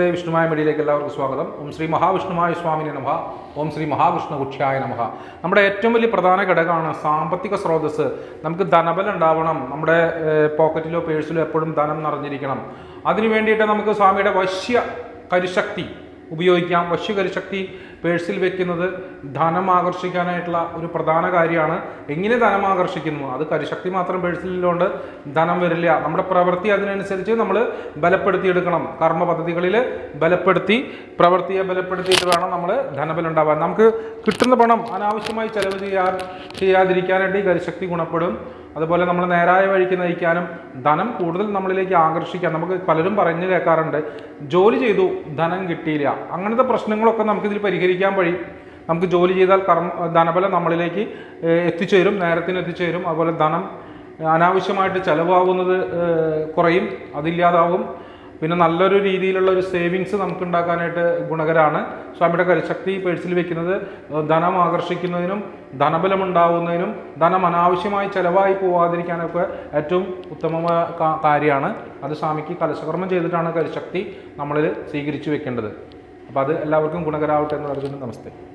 നമസ്തേ വിഷ്ണുമായ മടിയിലേക്ക് എല്ലാവർക്കും സ്വാഗതം. ഓം ശ്രീ മഹാവിഷ്ണുമായ സ്വാമിനെ നമഹ ഓം ശ്രീ മഹാവിഷ്ണു കുക്ഷ്യായ നമഹ നമ്മുടെ ഏറ്റവും വലിയ പ്രധാന ഘടകമാണ് സാമ്പത്തിക സ്രോതസ് നമുക്ക് ധനബലം ഉണ്ടാവണം. നമ്മുടെ പോക്കറ്റിലോ പേഴ്സിലോ എപ്പോഴും ധനം നിറഞ്ഞിരിക്കണം. അതിനു വേണ്ടിയിട്ട് നമുക്ക് സ്വാമിയുടെ വശ്യ കരിശക്തി ഉപയോഗിക്കാം. വശ്യകരിശക്തി പേഴ്സിൽ വെക്കുന്നത് ധനം ആകർഷിക്കാനായിട്ടുള്ള ഒരു പ്രധാന കാര്യമാണ്. എങ്ങനെ ധനം ആകർഷിക്കുന്നു? അത് കരിശക്തി മാത്രം പേഴ്സിലുള്ളതുകൊണ്ട് ധനം വരില്ല. നമ്മുടെ പ്രവൃത്തി അതിനനുസരിച്ച് നമ്മൾ ബലപ്പെടുത്തിയെടുക്കണം. കർമ്മ പദ്ധതികളിൽ ബലപ്പെടുത്തി പ്രവൃത്തിയെ ബലപ്പെടുത്തിയിട്ട് വേണം നമ്മൾ ധനബലം ഉണ്ടാവാൻ. നമുക്ക് കിട്ടുന്ന പണം അനാവശ്യമായി ചെലവ് ചെയ്യാൻ ചെയ്യാതിരിക്കാനായിട്ട് ഈ കരിശക്തി ഗുണപ്പെടും. അതുപോലെ നമ്മൾ നേരായ വഴിക്ക് നയിക്കാനും ധനം കൂടുതൽ നമ്മളിലേക്ക് ആകർഷിക്കാൻ നമുക്ക് പലരും പറഞ്ഞു കേൾക്കാറുണ്ട് ജോലി ചെയ്തു ധനം കിട്ടിയില്ല. അങ്ങനത്തെ പ്രശ്നങ്ങളൊക്കെ നമുക്കിതിൽ പരിഹരിക്കാൻ വഴി നമുക്ക് ജോലി ചെയ്താൽ കർമ്മ ധനബലം നമ്മളിലേക്ക് എത്തിച്ചേരും നേരത്തിന് എത്തിച്ചേരും. അതുപോലെ ധനം അനാവശ്യമായിട്ട് ചിലവാകുന്നത് കുറയും അതില്ലാതാവും. പിന്നെ നല്ലൊരു രീതിയിലുള്ള ഒരു സേവിങ്സ് നമുക്ക് ഉണ്ടാക്കാനായിട്ട് ഗുണകരമാണ് സ്വാമിയുടെ കരിശക്തി പേഴ്സിൽ വെക്കുന്നത് ധനം ആകർഷിക്കുന്നതിനും ധനബലം ഉണ്ടാവുന്നതിനും ധനം അനാവശ്യമായി ചിലവായി പോവാതിരിക്കാനൊക്കെ ഏറ്റവും ഉത്തമമായ കാര്യമാണ്. അത് സ്വാമിക്ക് കലശകർമ്മം ചെയ്തിട്ടാണ് കരിശക്തി നമ്മളിൽ സ്വീകരിച്ചു വെക്കേണ്ടത്. അപ്പോൾ അത് എല്ലാവർക്കും ഗുണകരാവട്ടെ എന്ന് പറഞ്ഞിട്ട് നമസ്തേ.